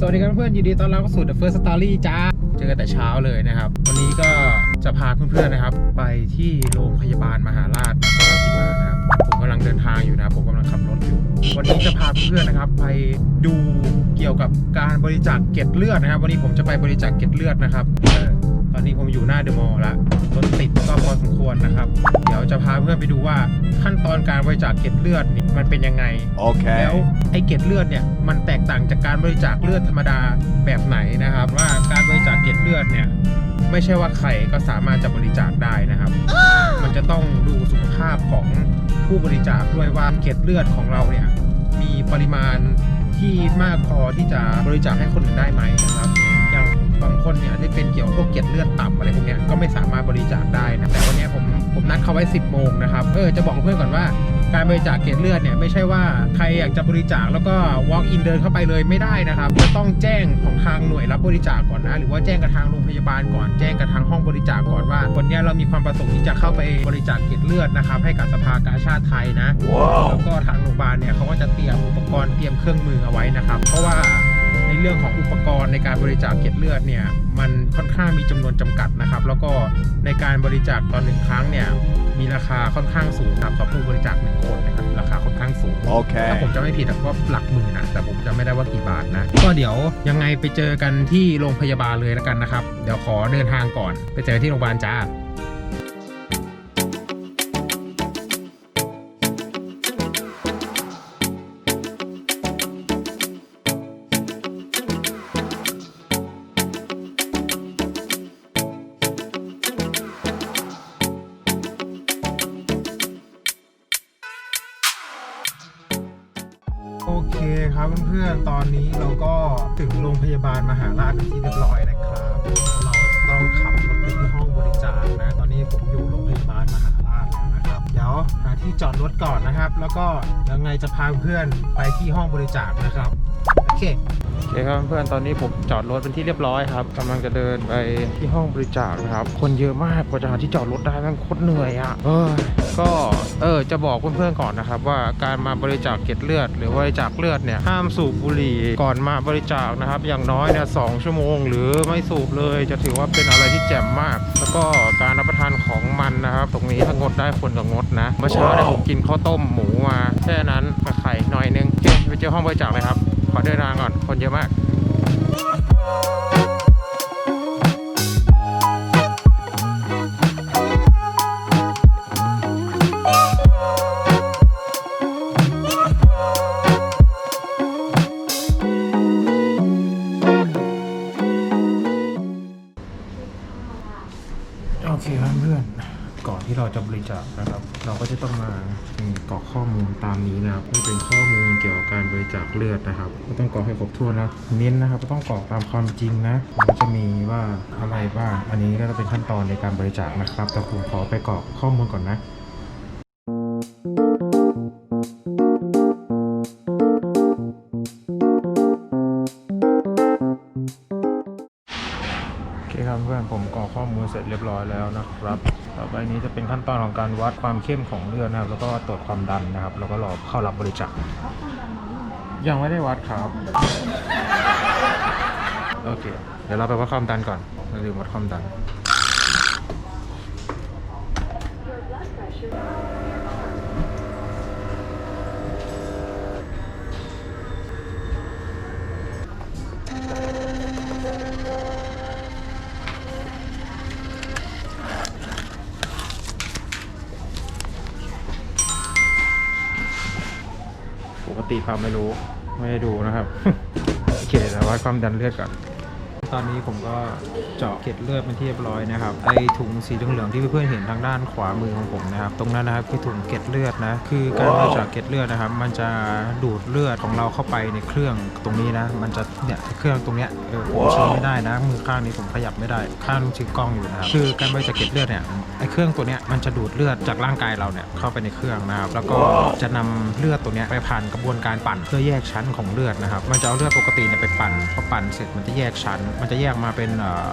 สวัสดีครับเพื่อนยินดีต้อนรับเข้าสู่ The First Story จ้า เจอกันแต่เช้าเลยนะครับ วันนี้ก็จะพาเพื่อนๆนะครับ ไปที่โรงพยาบาลมหาราชนครราชสีมานะครับผมกำลังเดินทางอยู่นะครับผมกำลังขับรถอยู่ วันนี้จะพาเพื่อนๆนะครับ ไปดูเกี่ยวกับการบริจาคเกล็ดเลือดนะครับ วันนี้ผมจะไปบริจาคเกล็ดเลือดนะครับตอนนี้ผมอยู่หน้าเดอะมอลล์ละ ก็พอสมควรนะครับ เดี๋ยวจะพาเพื่อนไปดูว่าขั้นตอนการบริจาคเกล็ดเลือดนี่มันเป็นยังไงแล้ว Okay. ไอ้เกล็ดเลือดเนี่ยมันแตกต่างจากการบริจาคเลือดธรรมดาแบบไหนนะครับ ว่าการบริจาคเกล็ดเลือดเนี่ยไม่ใช่ว่าใครก็สามารถจะบริจาคได้นะครับ มันจะต้องดูสุขภาพของผู้บริจาคด้วยว่าเกล็ดเลือดของเราเนี่ยมีปริมาณที่มากพอที่จะบริจาคให้คนอื่นได้ไหมนะครับอย่าง บางคนเนี่ยที่เป็นเกี่ยวกับพวกเกล็ดเลือดต่ำอะไรพวกเนี้ยก็ไม่สามารถบริจาคได้นะแต่วันเนี้ยผมผมนัดเขาไว้ 10 โมงนะครับเออจะบอกเพื่อนก่อนว่าการบริจาคเกล็ดเลือดเนี่ยไม่ใช่ว่าใครอยากจะบริจาคแล้วก็ walk in เดินเข้าไปเลยไม่ได้นะครับจะต้องแจ้งของทางหน่วยรับบริจาคก่อนนะหรือว่าแจ้งกับทางโรงพยาบาลก่อนแจ้งกับทางห้องบริจาคก่อนว่าวันเนี้ยเรามีความประสงค์ที่จะเข้าไปบริจาคเกล็ดเลือดนะครับให้กับสภากาชาติไทยนะแล้วก็ทางโรงพยาบาลเนี่ยเขาก็จะเตรียมอุปกรณ์เตรียมเครื่องมือเอาไว้นะครับ เพราะว่า ในเรื่องของอุปกรณ์ในการบริจาคเกล็ดเลือดเนี่ยมันค่อนข้างมีจำนวนจำกัดนะครับ แล้วก็ในการบริจาคตอนหนึ่งครั้งเนี่ยมีราคาค่อนข้างสูงครับต่อผู้บริจาคหนึ่งคนนะครับราคาค่อนข้างสูงถ้าผม Okay. จะไม่ผิดอะก็หลักหมื่นนะแต่ผมจะไม่ได้ว่ากี่บาทนะ ก็เดี๋ยวยังไงไปเจอกันที่โรงพยาบาลเลยแล้วกันนะครับ เดี๋ยวขอเดินทางก่อน ไปเจอที่โรงพยาบาลจ้า เคครับเพื่อนๆ ตอนนี้เราก็ถึงโรงพยาบาลมหาราชเป็นที่เรียบร้อยนะครับ เราต้องขับรถไปที่ห้องบริจาคนะ ตอนนี้ผมอยู่โรงพยาบาลมหาราชแล้วนะครับ เดี๋ยวหาที่จอดรถก่อนนะครับ แล้วก็ยังไงจะพาเพื่อนไปที่ห้องบริจาคนะครับ เคโอเคครับเพื่อนตอนนี้ผมจอดรถเป็นที่เรียบร้อยครับกำลังจะเดินไปที่ห้องบริจาคนะครับ คนเยอะมากกว่าจะหาที่จอดรถได้แมันโคตรเหนื่อยอะเออก็เออจะบอกเพื่อนๆก่อนนะครับ ว่าการมาบริจาคเกล็ดเลือด หรือบริจาคเลือดเนี่ยห้ามสูบบุหรี่ก่อนมาบริจาคนะครับ อย่างน้อยเนี่ยสองชั่วโมง หรือไม่สูบเลยจะถือว่าเป็นอะไรที่แจ่มมาก แล้วก็การรับประทานของมันนะครับ ตรงนี้ถ้างดได้คนก็งดนะเมื่อเช้าเนี่ยผมกินข้าวต้มหมูมาแค่นั้นกับไข่หน่อยนึงโอเคไปเจอห้องบริจาคเลยครับ ขอเดินทางก่อน คนเยอะมาก ต้องมาอืมกรอกข้อมูลตามนี้นะครับนี่เป็นข้อมูลเกี่ยวกับการบริจาคเลือดนะครับ ก็ต้องกรอกให้ครบถ้วนนะ เน้นนะครับก็ต้องกรอกตามความจริงนะมันจะมีว่าอะไรบ้าง อันนี้ก็จะเป็นขั้นตอนในการบริจาคนะครับ แต่ผมขอไปกรอกข้อมูลก่อนนะโอเคครับเพื่อนผมกรอกข้อมูลเสร็จเรียบร้อยแล้วนะครับ ต่อไปนี้จะเป็นขั้นตอนของการวัดความเข้มของเลือดนะครับ แล้วก็ตรวจความดันนะครับ แล้วก็รอเข้ารับบริจาคยังไม่ได้วัดครับ โอเค เดี๋ยวเราไปวัดความดันก่อนเราลืมวัดความดัน ปกติพาไม่รู้ ไม่ได้ดูนะครับ โอเคแต่วัดความดันเลือดก่อน ตอนนี้ผมก็เจาะเกล็ดเลือดเป็นที่เรียบร้อยนะครับ ไอถุงสีเหลืองๆที่เพื่อนๆเห็นทางด้านขวามือของผมนะครับ ตรงนั้นนะครับคือถุงเกล็ดเลือดนะ คือการบริจาคเกล็ดเลือดนะครับ มันจะดูดเลือดของเราเข้าไปในเครื่องตรงนี้นะ มันจะเนี่ยเครื่องตรงเนี้ยเออผมชี้ไม่ได้นะ มือข้างนี้ผมขยับไม่ได้ ข้างถือกล้องอยู่นะครับ คือการบริจาคเกล็ดเลือดเนี่ย ไอเครื่องตัวเนี้ยมันจะดูดเลือดจากร่างกายเราเนี่ยเข้าไปในเครื่องนะครับ แล้วก็จะนำเลือดตัวเนี้ยไปผ่านกระบวนการปั่นเพื่อแยกชั้นของเลือดนะครับ มันจะเอาเลือดปกติเนี่ยไปปั่นพอปั่นเสร็จมันจะแยกชั้นมันจะแยกมาเป็น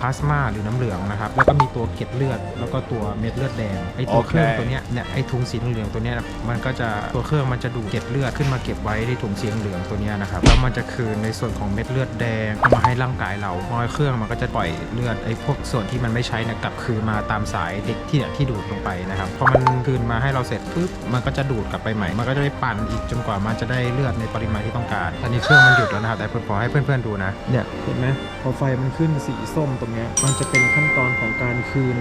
พลาสมาหรือน้ำเหลืองนะครับ แล้วก็มีตัวเกล็ดเลือด แล้วก็ตัวเม็ดเลือดแดงไอตัวโอเคเครื่องตัวเนี้ยเนี่ยไอถุงสีเหลืองๆตัวเนี้ยมันก็จะตัวเครื่องมันจะดูดเกล็ดเลือดขึ้นมาเก็บไว้ในถุงสีเหลืองตัวเนี้ยนะครับแล้วมันจะคืนในส่วนของเม็ดเลือดแดงเข้ามาให้ร่างกายเราพอเครื่องมันก็จะปล่อยเลือดไอพวกส่วนที่มันไม่ใช้เนี่ยกลับคืนมาตามสายเด็กที่เนี่ยที่ดูดลงไปนะครับพอมันคืนมาให้เราเสร็จปุ๊บมันก็จะดูดกลับไปใหม่ มันก็จะได้ปั่นอีกจนกว่ามันจะได้เลือดในปริมาณที่ต้องการ ตอนนี้เครื่องมันหยุดแล้วนะครับแต่ผมขอให้เพื่อนๆดูนะเนี่ยเห็นไหมพ อไฟมันขึ้นสีส้มตรงนี้มันจะเป็นขั้นตอนของการคืน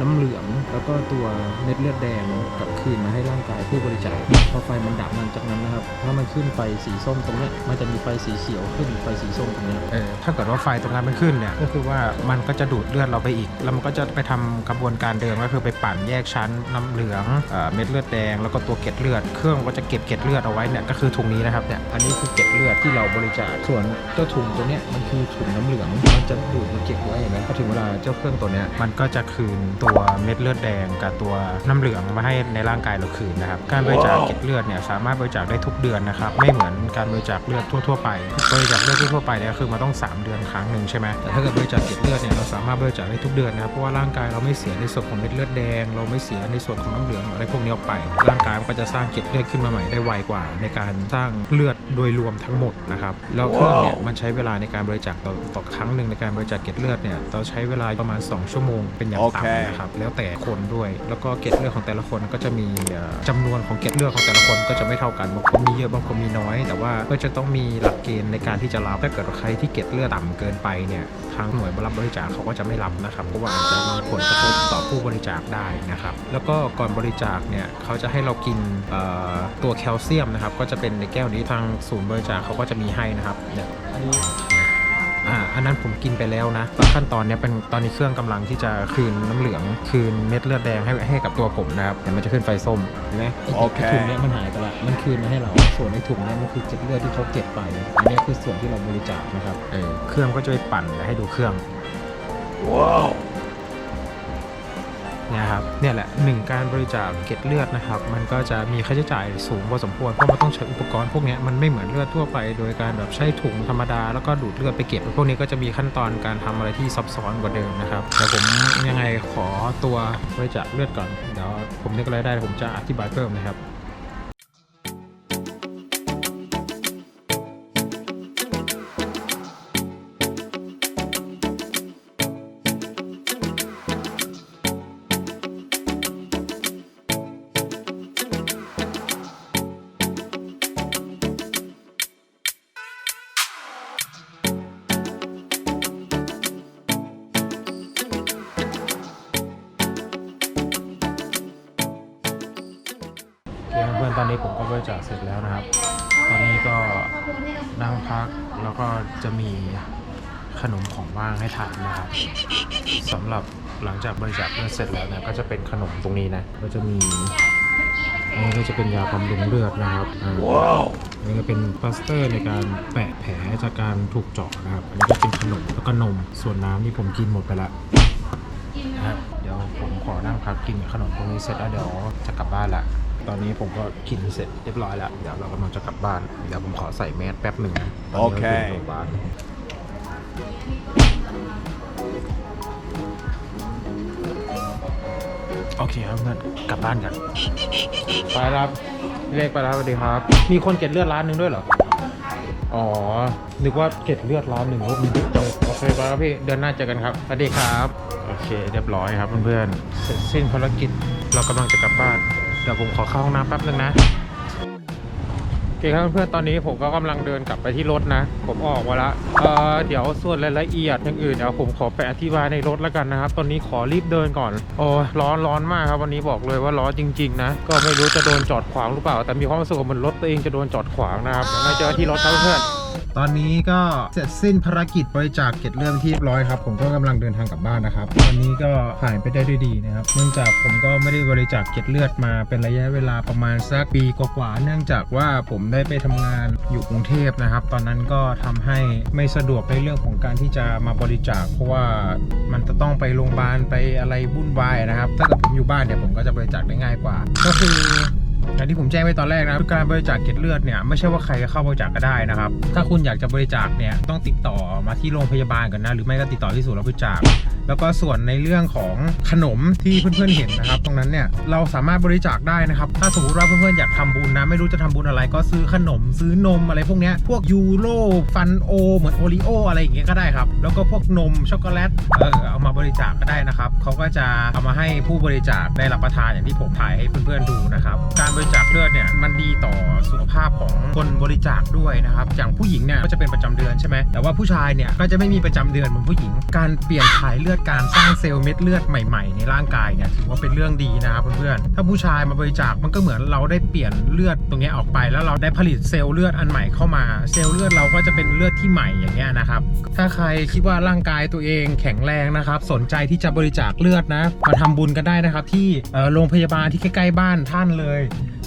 น้ำเหลือง แล้วก็ตัวเม็ดเลือดแดงกลับคืนมาให้ร่างกายผู้บริจาคพอไฟมันดับมันจากนั้นนะครับ ถ้ามันขึ้นไฟสีส้มตรงนี้มันจะมีไฟสีเขียวขึ้นไฟสีส้มตรงนี้เออถ้าเกิดว่าไฟตรงนั้นมันขึ้นเนี่ยก็คือว่ามันก็จะดูดเลือดเราไปอีก แล้วมันก็จะไปทำกระบวนการเดิมก็คือไปปั่นแยกชั้นน้ำเหลืองเม็ดเลือดแดงแล้วก็ตัวเกล็ดเลือด เครื่องก็จะเก็บเกล็ดเลือดเอาไว้เนี่ยก็คือถุงนี้นะครับเนี่ยอันนี้คือเกล็ดเลือดที่เราบริจาคส่วนเจ้าถุงตัวเนี้ยมันคือถุงน้ำเหลืองมันจะดูดมาเก็บไว้เห็นไหมพอถึงเวลาเจ้าเครื่องตัวเนี้ยมันก็จะคืนตัวเม็ดเลือดแดงกับตัวน้ำเหลืองมาให้ในร่างกายเราคืนนะครับ การบริจาคเกล็ดเลือดเนี่ยสามารถบริจาคได้ทุกเดือนนะครับ ไม่เหมือนการบริจาคเลือดทั่วๆไป บริจาคเลือดทั่วๆไปเนี่ยคือมันต้อง 3 เดือนครั้งหนึ่งใช่ไหมแต่ถ้าเกิดบริจาคเกล็ดเลือดเนี่ยเราสามารถบริจาคได้ทุกเดือนนะครับเพราะว่าร่างกายเราไม่เสียในส่วนของเม็ดเลือดแดง เราไม่เสียในส่วนของน้ำเหลืองอะไรพวกนี้ออกไป ร่างกายมันก็จะสร้างเกล็ดเลือดขึ้นมาใหม่ได้ไวกว่า ในการสร้างเลือดโดยรวมทั้งหมดนะครับแล้วเครื่องเนี่ยมันใช้เวลาในการบริจาคต่อต่อครั้งหนึ่งในการบริจาคเกล็ดเลือดเนี่ยเราใช้เวลาประมาณ 2 ชั่วโมงเป็นอย่างโอเคต่ำนะครับแล้วแต่คนด้วย แล้วก็เกล็ดเลือดของแต่ละคนก็จะมีเอ่อจำนวนของเกล็ดเลือดของแต่ละคนก็จะไม่เท่ากันบางคนมีเยอะบางคนมีน้อย แต่ว่าก็จะต้องมีหลักเกณฑ์ในการที่จะรับถ้าเกิดว่าใครที่เกล็ดเลือดต่ำเกินไปเนี่ยทางหน่วยรับบริจาคเขาก็จะไม่รับนะครับเพราะว่าอาจจะมีผลกระทบต่อผู้บริจาคได้นะครับแล้วก็ก่อนบริจาคเนี่ยเขาจะให้เรากินเอ่อตัวแคลเซียมนะครับก็จะเป็นในแก้วนี้ทางศูนย์บริจาคเขาก็จะมีให้นะครับเนี่ยอันนี้ อ่าอันนั้นผมกินไปแล้วนะขั้นตอนเนี้ยเป็นตอนนี้เครื่องกำลังที่จะคืนน้ำเหลือง คืนเม็ดเลือดแดงให้ให้กับตัวผมนะครับเดี๋ยวมันจะขึ้นไฟส้มเห็นไหมไอ้โอเคถุงเนี้ยมันหายไปละมันคืนมาให้เรา ส่วนในถุงเนี้ยมันคือเกล็ดเลือดที่เขาเก็บไป อันเนี้ยคือส่วนที่เราบริจาคนะครับเออเครื่องก็จะไปปั่นเดี๋ยวให้ดูเครื่องว้าวเนี่ยครับเนี่ยแหละหนึ่งการบริจาคเกล็ดเลือดนะครับ มันก็จะมีค่าใช้จ่ายสูงพอสมควรเพราะมันต้องใช้อุปกรณ์พวกนี้มันไม่เหมือนเลือดทั่วไป โดยการแบบใช้ถุงธรรมดาแล้วก็ดูดเลือดไปเก็บพวกนี้ก็จะมีขั้นตอนการทำอะไรที่ซับซ้อนกว่าเดิมนะครับแต่ผมยังไงขอตัวบริจาคเลือดก่อนเดี๋ยวผมนึกอะไรได้ผมจะอธิบายเพิ่มนะครับ ริจาคเสร็จแล้วนะครับ ตอนนี้ก็นั่งพักแล้วก็จะมีขนมของว่างให้ทานนะครับสำหรับหลังจากบริจาคเลือดเสร็จแล้วเนี่ยก็จะเป็นขนมตรงนี้นะก็จะมีอันนี้ก็จะเป็นยาบำรุงเลือดนะครับอ่าว้าวอันนี้ก็เป็นพลาสเตอร์ในการแปะแผลจากการถูกเจาะนะครับ อันนี้ก็เป็นขนมแล้วก็นม ส่วนน้ำที่ผมกินหมดไปละนะครับ เดี๋ยวผมขอนั่งพักกินขนมตรงนี้เสร็จแล้วเดี๋ยวจะกลับบ้านละ ตอนนี้ผมก็กินเสร็จเรียบร้อยแล้ว เดี๋ยวเรากำลังจะกลับบ้าน เดี๋ยวผมขอใส่แมสแป๊บหนึ่งนะตนนี้โอเครายู่โรงพยาบาลโอเคครับเพื่อนกลับบ้านกัน ไปครับเลขไปแล้วสวัสดีครับ มีคนเก็บเลือดร้านหนึ่งด้วยเหรอ อ๋อ นึกว่าเก็บเลือดร้านหนึ่งว่ามีเยอะจังโอเคไปครับพี่ เดือนหน้าเจอกันครับ สวัสดีครับ โอเค เรียบร้อยครับเพื่อนๆ เสร็จสิ้นภารกิจ เรากำลังจะกลับบ้าน เดี๋ยวผมขอเข้าห้องน้ำแป๊บนึงนะโอเคครับเพื่อนๆตอนนี้ผมก็กำลังเดินกลับไปที่รถนะ ผมออกมาละเอ่อเดี๋ยวส่วนรายละเอียดอย่างอื่นเดี๋ยวผมขอไปอธิบายในรถแล้วกันนะครับ ตอนนี้ขอรีบเดินก่อนโอ้ยร้อนร้อนมากครับวันนี้บอกเลยว่าร้อนจริง ๆ นะ ก็ไม่รู้จะโดนจอดขวางหรือเปล่า แต่มีความรู้สึกว่าเหมือนรถตัวเองจะโดนจอดขวางนะครับเดี๋ยวมาเจอที่รถครับเพื่อน ตอนนี้ก็เสร็จสิ้นภารกิจบริจาคเกล็ดเลือดที่เรียบร้อยครับ ผมก็กำลังเดินทางกลับบ้านนะครับตอนนี้ก็ผ่านไปได้ด้วยดีนะครับ เนื่องจากผมก็ไม่ได้บริจาคเกล็ดเลือดมาเป็นระยะเวลาประมาณสักปีกว่าๆเนื่องจากว่าผมได้ไปทำงานอยู่กรุงเทพนะครับ ตอนนั้นก็ทำให้ไม่สะดวกในเรื่องของการที่จะมาบริจาค เพราะว่ามันจะต้องไปโรงพยาบาลไปอะไรวุ่นวายนะครับ ถ้าเกิดผมอยู่บ้านเนี่ยผมก็จะบริจาคได้ง่ายกว่า ก็คือ อย่างที่ผมแจ้งไว้ตอนแรกนะการบริจาคเกล็ดเลือดเนี่ยไม่ใช่ว่าใครจะเข้าบริจาคก็ได้นะครับ ถ้าคุณอยากจะบริจาคเนี่ยต้องติดต่อมาที่โรงพยาบาลก่อนนะ หรือไม่ก็ติดต่อที่ศูนย์รับบริจาค แล้วก็ส่วนในเรื่องของขนมที่เพื่อนๆเห็นนะครับ ตรงนั้นเนี่ยเราสามารถบริจาคได้นะครับ ถ้าสมมติว่าเพื่อนๆอยากทำบุญนะ ไม่รู้จะทำบุญอะไรก็ซื้อขนม ซื้อนมอะไรพวกเนี้ยพวกยูโรฟันโอ เหมือนโอริโออะไรอย่างเงี้ยก็ได้ครับ แล้วก็พวกนมช็อกโกแลตเออเอามาบริจาคก็ได้นะครับเขาก็จะเอามาให้ผู้บริจาคได้รับประทานอย่างที่ผมถ่ายให้เพื่อนๆดูนะครับการบริจาคเลือดเนี่ยมันดีต่อ สุขภาพของคนบริจาคด้วยนะครับ อย่างผู้หญิงเนี่ยก็จะเป็นประจำเดือนใช่ไหมแต่ว่าผู้ชายเนี่ยก็จะไม่มีประจำเดือนเหมือนผู้หญิง การเปลี่ยนถ่ายเลือดการสร้างเซลล์เม็ดเลือดใหม่ๆ ในร่างกายเนี่ยถือว่าเป็นเรื่องดีนะครับเพื่อนๆถ้าผู้ชายมาบริจาคมันก็เหมือนเราได้เปลี่ยนเลือดตรงนี้ออกไป แล้วเราได้ผลิตเซลล์เลือดอันใหม่เข้ามา เซลล์เลือดเราก็จะเป็นเลือดที่ใหม่อย่างเงี้ยนะครับถ้าใครคิดว่าร่างกายตัวเองแข็งแรงนะครับสนใจที่จะบริจาคเลือดนะมาทำบุญกันได้นะครับที่โรงพยาบาลที่ใกล้ๆบ้านท่านเลย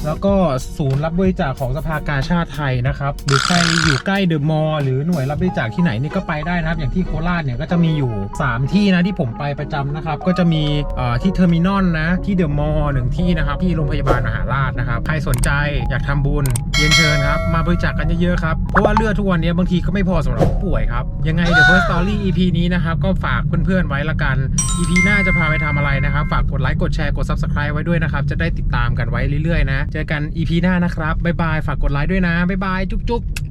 แล้วก็ศูนย์รับบริจาคของสภากาชาติไทยนะครับหรือใครอยู่ใกล้เดอะมอลล์หรือหน่วยรับบริจาคที่ไหนนี่ก็ไปได้นะครับ อย่างที่โคราชเนี่ยก็จะมีอยู่ 3 ที่นะที่ผมไปประจำนะครับ ก็จะมีที่เทอร์มินอลนะที่เดอะมอลล์หนึ่งที่นะครับ ที่โรงพยาบาลมหาราชนะครับ ใครสนใจอยากทำบุญเรียนเชิญครับ มาบริจาคกันเยอะๆครับ เพราะว่าเลือดทุกวันนี้บางทีก็ไม่พอสำหรับผู้ป่วยครับ ยังไง The First Story EP นี้นะครับก็ฝากเพื่อนๆไว้ละกัน EP หน้าจะพาไปทำอะไรนะครับ ฝากกดไลค์กดแชร์กด Subscribe ไว้ด้วยนะครับจะได้ติดตามกันไว้เรื่อยๆนะเจอกัน EP หน้านะครับ บ๊ายบาย ฝากกดไลค์ด้วยนะ บ๊ายบาย จุ๊บๆ